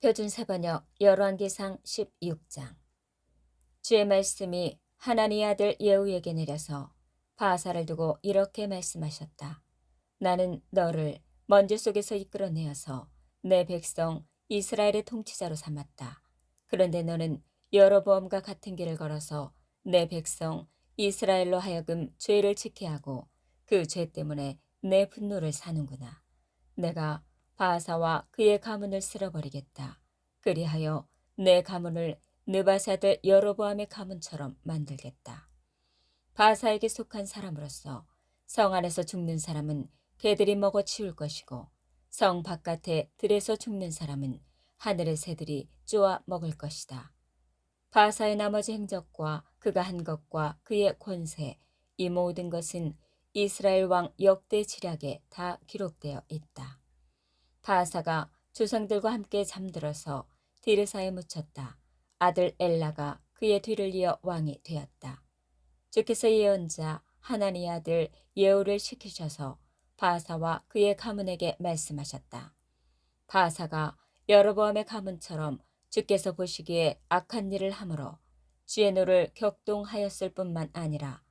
표준사번역 열왕기상 16장 주의 말씀이 하나니 아들 예후에게 내려서 바사를 두고 이렇게 말씀하셨다. 나는 너를 먼지 속에서 이끌어내어서 내 백성 이스라엘의 통치자로 삼았다. 그런데 너는 여로보암과 같은 길을 걸어서 내 백성 이스라엘로 하여금 죄를 지게 하고 그 죄 때문에 내 분노를 사는구나. 내가 바사와 그의 가문을 쓸어버리겠다. 그리하여 내 가문을 느바사들 여로보암의 가문처럼 만들겠다. 바사에게 속한 사람으로서 성 안에서 죽는 사람은 개들이 먹어 치울 것이고 성 바깥에 들에서 죽는 사람은 하늘의 새들이 쪼아 먹을 것이다. 바사의 나머지 행적과 그가 한 것과 그의 권세 이 모든 것은 이스라엘 왕 역대 지략에 다 기록되어 있다. 바사가 조상들과 함께 잠들어서 디르사에 묻혔다. 아들 엘라가 그의 뒤를 이어 왕이 되었다. 주께서 예언자 하나니 아들 예후를 시키셔서 바사와 그의 가문에게 말씀하셨다. 바사가 여로보암의 가문처럼 주께서 보시기에 악한 일을 함으로 주의 노를 격동하였을 뿐만 아니라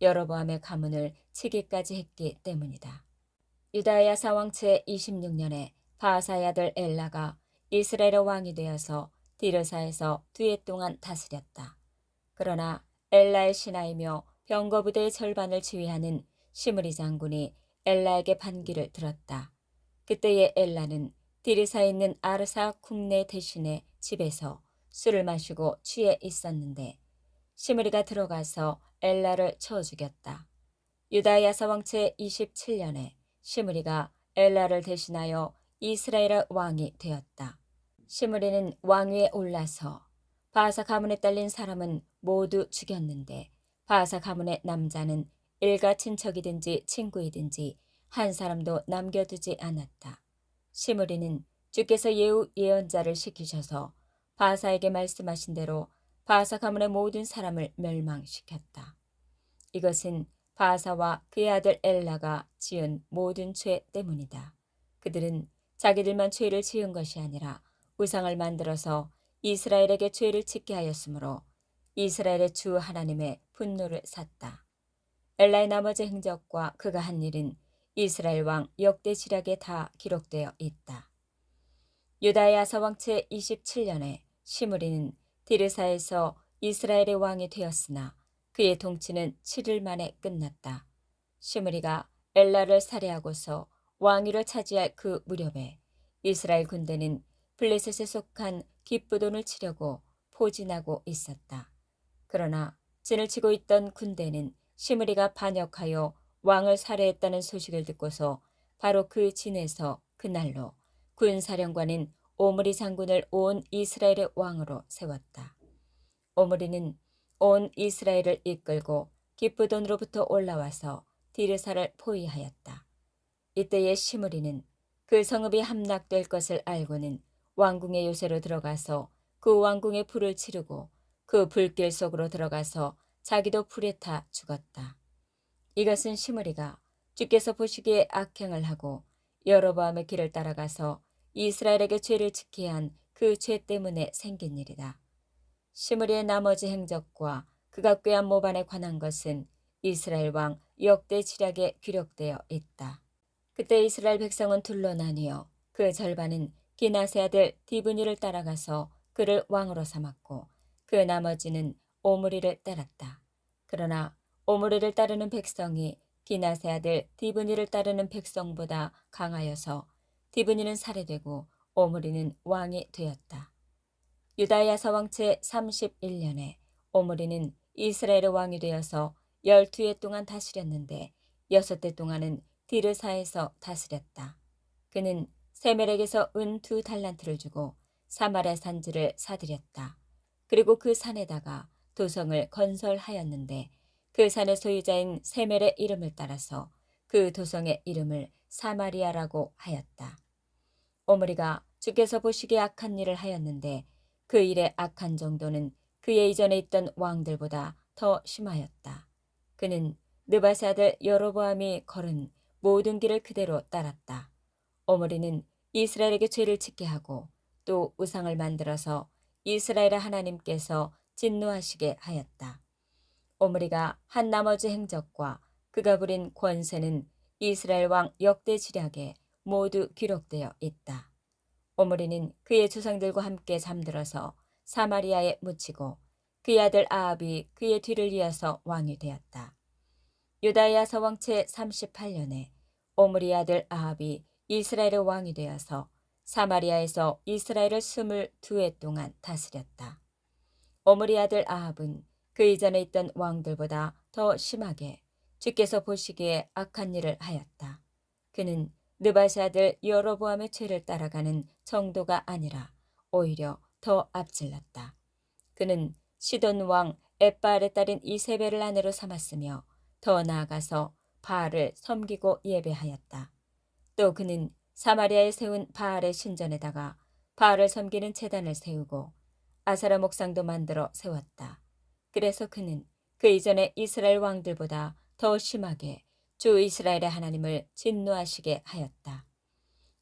여로보암의 가문을 치기까지 했기 때문이다. 유다야 사왕체 26년에 바사의 아들 엘라가 이스라엘의 왕이 되어서 디르사에서 두 해 동안 다스렸다. 그러나 엘라의 신하이며 병거부대의 절반을 지휘하는 시므리 장군이 엘라에게 반기를 들었다. 그때의 엘라는 디르사에 있는 아르사 국내 대신의 집에서 술을 마시고 취해 있었는데 시므리가 들어가서 엘라를 쳐 죽였다. 유다 야 사 왕체 27년에 시므리가 엘라를 대신하여 이스라엘의 왕이 되었다. 시므리는 왕위에 올라서 바사 가문에 딸린 사람은 모두 죽였는데 바사 가문의 남자는 일가 친척이든지 친구이든지 한 사람도 남겨두지 않았다. 시므리는 주께서 예후 예언자를 시키셔서 바사에게 말씀하신 대로 바사 가문의 모든 사람을 멸망시켰다. 이것은 바사와 그의 아들 엘라가 지은 모든 죄 때문이다. 그들은 자기들만 죄를 지은 것이 아니라 우상을 만들어서 이스라엘에게 죄를 짓게 하였으므로 이스라엘의 주 하나님의 분노를 샀다. 엘라의 나머지 행적과 그가 한 일은 이스라엘 왕 역대 지략에 다 기록되어 있다. 유다의 아사왕체 27년에 시므리는 디르사에서 이스라엘의 왕이 되었으나 그의 통치는 7일 만에 끝났다. 시므리가 엘라를 살해하고서 왕위를 차지할 그 무렵에 이스라엘 군대는 블레셋에 속한 기쁘돈을 치려고 포진하고 있었다. 그러나 진을 치고 있던 군대는 시므리가 반역하여 왕을 살해했다는 소식을 듣고서 바로 그 진에서 그날로 군사령관인 오므리 장군을 온 이스라엘의 왕으로 세웠다. 오므리는 온 이스라엘을 이끌고 기쁘돈으로부터 올라와서 디르사를 포위하였다. 이때의 시므리는 그 성읍이 함락될 것을 알고는 왕궁의 요새로 들어가서 그 왕궁의 불을 치르고 그 불길 속으로 들어가서 자기도 불에 타 죽었다. 이것은 시므리가 주께서 보시기에 악행을 하고 여로보암의 길을 따라가서 이스라엘에게 죄를 지게 한 그 죄 때문에 생긴 일이다. 시므리의 나머지 행적과 그가 꾀한 모반에 관한 것은 이스라엘 왕 역대 지략에 기록되어 있다. 그때 이스라엘 백성은 둘로 나뉘어 그 절반은 기나세 아들 디브니를 따라가서 그를 왕으로 삼았고 그 나머지는 오므리를 따랐다. 그러나 오므리를 따르는 백성이 기나세 아들 디브니를 따르는 백성보다 강하여서 디브니는 살해되고 오므리는 왕이 되었다. 유다야 사왕체 31년에 오므리는 이스라엘의 왕이 되어서 열두 해 동안 다스렸는데 여섯 해 동안은 디르사에서 다스렸다. 그는 세멜에게서 은 두 달란트를 주고 사마랴 산지를 사들였다. 그리고 그 산에다가 도성을 건설하였는데 그 산의 소유자인 세멜의 이름을 따라서 그 도성의 이름을 사마리아라고 하였다. 오므리가 주께서 보시기에 악한 일을 하였는데 그 일의 악한 정도는 그의 이전에 있던 왕들보다 더 심하였다. 그는 느바세 아들 여로보암이 걸은 모든 길을 그대로 따랐다. 오므리는 이스라엘에게 죄를 짓게 하고 또 우상을 만들어서 이스라엘의 하나님께서 진노하시게 하였다. 오므리가 한 나머지 행적과 그가 부린 권세는 이스라엘 왕 역대 지략에 모두 기록되어 있다. 오므리는 그의 조상들과 함께 잠들어서 사마리아에 묻히고 그의 아들 아합이 그의 뒤를 이어서 왕이 되었다. 아사 왕채 38년에 오므리 아들 아합이 이스라엘의 왕이 되어서 사마리아에서 이스라엘을 스물두 해 동안 다스렸다. 오므리 아들 아합은 그 이전에 있던 왕들보다 더 심하게 주께서 보시기에 악한 일을 하였다. 그는 느바시 아들 여로보암의 죄를 따라가는 정도가 아니라 오히려 더 앞질렀다. 그는 시돈 왕 에빠알의 딸인 이세벨을 아내로 삼았으며 더 나아가서 바알을 섬기고 예배하였다. 또 그는 사마리아에 세운 바알의 신전에다가 바알을 섬기는 제단을 세우고 아사라 목상도 만들어 세웠다. 그래서 그는 그 이전의 이스라엘 왕들보다 더 심하게 주 이스라엘의 하나님을 진노하시게 하였다.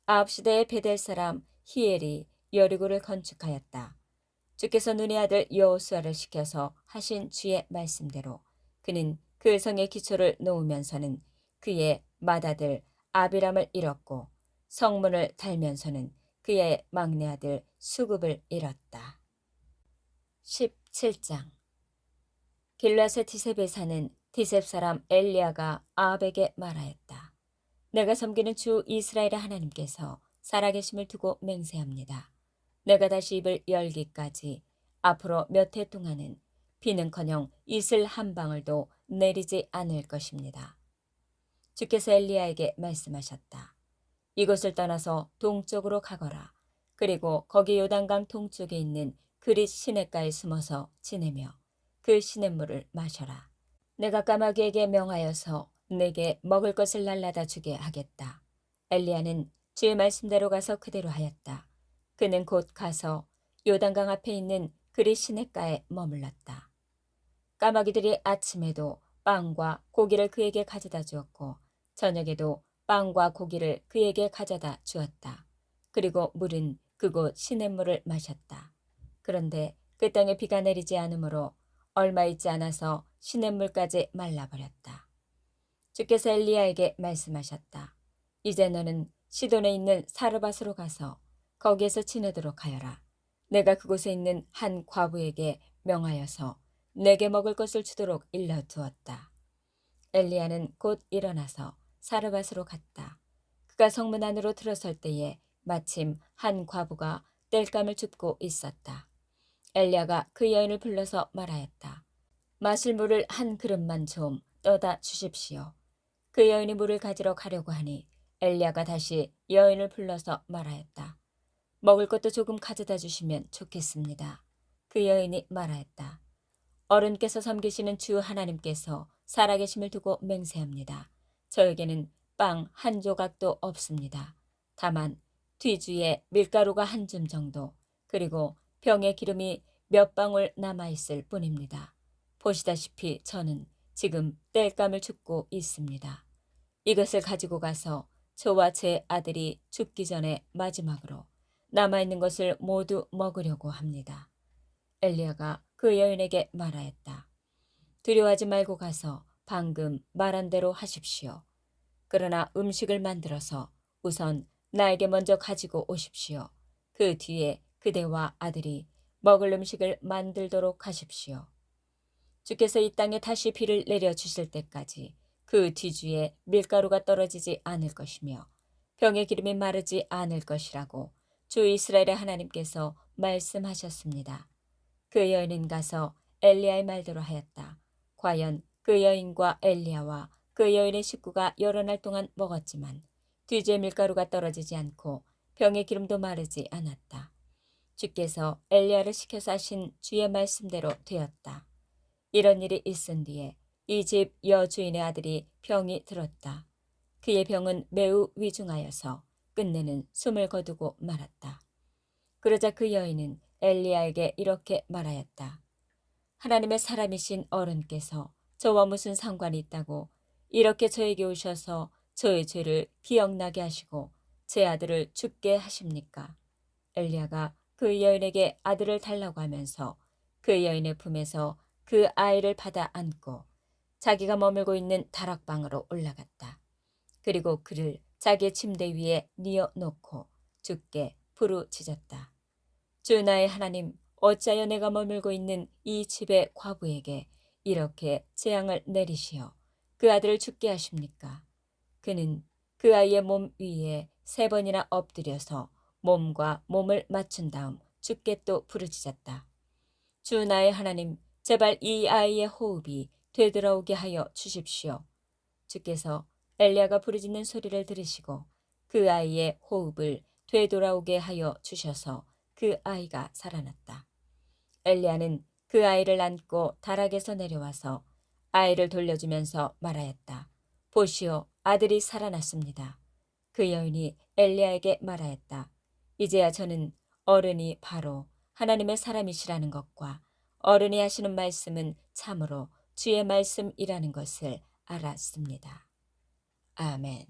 아합 시대의 베델 사람 히엘이 여리고를 건축하였다. 주께서 눈의 아들 여호수아를 시켜서 하신 주의 말씀대로 그는 그 성의 기초를 놓으면서는 그의 맏아들 아비람을 잃었고 성문을 달면서는 그의 막내 아들 수급을 잃었다. 17장 길라세 티셉에 사는 티셉 사람 엘리야가 아합에게 말하였다. 내가 섬기는 주 이스라엘의 하나님께서 살아계심을 두고 맹세합니다. 내가 다시 입을 열기까지 앞으로 몇 해 동안은 비는커녕 이슬 한 방울도 내리지 않을 것입니다. 주께서 엘리야에게 말씀하셨다. 이곳을 떠나서 동쪽으로 가거라. 그리고 거기 요단강 동쪽에 있는 그릿 시냇가에 숨어서 지내며 그 시냇물을 마셔라. 내가 까마귀에게 명하여서 내게 먹을 것을 날라다 주게 하겠다. 엘리야는 주의 말씀대로 가서 그대로 하였다. 그는 곧 가서 요단강 앞에 있는 그릿 시냇가에 머물렀다. 까마귀들이 아침에도 빵과 고기를 그에게 가져다 주었고 저녁에도 빵과 고기를 그에게 가져다 주었다. 그리고 물은 그곳 시냇물을 마셨다. 그런데 그 땅에 비가 내리지 않으므로 얼마 있지 않아서 시냇물까지 말라버렸다. 주께서 엘리야에게 말씀하셨다. 이제 너는 시돈에 있는 사르밧으로 가서 거기에서 지내도록 하여라. 내가 그곳에 있는 한 과부에게 명하여서 내게 먹을 것을 주도록 일러두었다. 엘리야는 곧 일어나서 사르밧으로 갔다. 그가 성문 안으로 들어설 때에 마침 한 과부가 땔감을 줍고 있었다. 엘리야가 그 여인을 불러서 말하였다. 마실 물을 한 그릇만 좀 떠다 주십시오. 그 여인이 물을 가지러 가려고 하니 엘리야가 다시 여인을 불러서 말하였다. 먹을 것도 조금 가져다 주시면 좋겠습니다. 그 여인이 말하였다. 어른께서 섬기시는 주 하나님께서 살아계심을 두고 맹세합니다. 저에게는 빵 한 조각도 없습니다. 다만 뒤주에 밀가루가 한 줌 정도 그리고 병에 기름이 몇 방울 남아있을 뿐입니다. 보시다시피 저는 지금 땔감을 줍고 있습니다. 이것을 가지고 가서 저와 제 아들이 죽기 전에 마지막으로 남아있는 것을 모두 먹으려고 합니다. 엘리야가 그 여인에게 말하였다. 두려워하지 말고 가서 방금 말한 대로 하십시오. 그러나 음식을 만들어서 우선 나에게 먼저 가지고 오십시오. 그 뒤에 그대와 아들이 먹을 음식을 만들도록 하십시오. 주께서 이 땅에 다시 비를 내려 주실 때까지 그 뒤주에 밀가루가 떨어지지 않을 것이며 병의 기름이 마르지 않을 것이라고 주 이스라엘의 하나님께서 말씀하셨습니다. 그 여인은 가서 엘리야의 말대로 하였다. 과연 그 여인과 엘리야와 그 여인의 식구가 여러 날 동안 먹었지만 뒤주의 밀가루가 떨어지지 않고 병의 기름도 마르지 않았다. 주께서 엘리야를 시켜서 하신 주의 말씀대로 되었다. 이런 일이 있은 뒤에 이 집 여주인의 아들이 병이 들었다. 그의 병은 매우 위중하여서 끝내는 숨을 거두고 말았다. 그러자 그 여인은 엘리야에게 이렇게 말하였다. 하나님의 사람이신 어른께서 저와 무슨 상관이 있다고 이렇게 저에게 오셔서 저의 죄를 기억나게 하시고 제 아들을 죽게 하십니까? 엘리야가 그 여인에게 아들을 달라고 하면서 그 여인의 품에서 그 아이를 받아 안고 자기가 머물고 있는 다락방으로 올라갔다. 그리고 그를 자기의 침대 위에 뉘어 놓고 죽게 부르짖었다. 주 나의 하나님 어찌하여 내가 머물고 있는 이 집의 과부에게 이렇게 재앙을 내리시어 그 아들을 죽게 하십니까? 그는 그 아이의 몸 위에 세 번이나 엎드려서 몸과 몸을 맞춘 다음 죽게 또 부르짖었다. 주 나의 하나님 제발 이 아이의 호흡이 되돌아오게 하여 주십시오. 주께서 엘리야가 부르짖는 소리를 들으시고 그 아이의 호흡을 되돌아오게 하여 주셔서 그 아이가 살아났다. 엘리야는 그 아이를 안고 다락에서 내려와서 아이를 돌려주면서 말하였다. 보시오, 아들이 살아났습니다. 그 여인이 엘리야에게 말하였다. 이제야 저는 어른이 바로 하나님의 사람이시라는 것과 어른이 하시는 말씀은 참으로 주의 말씀이라는 것을 알았습니다. 아멘.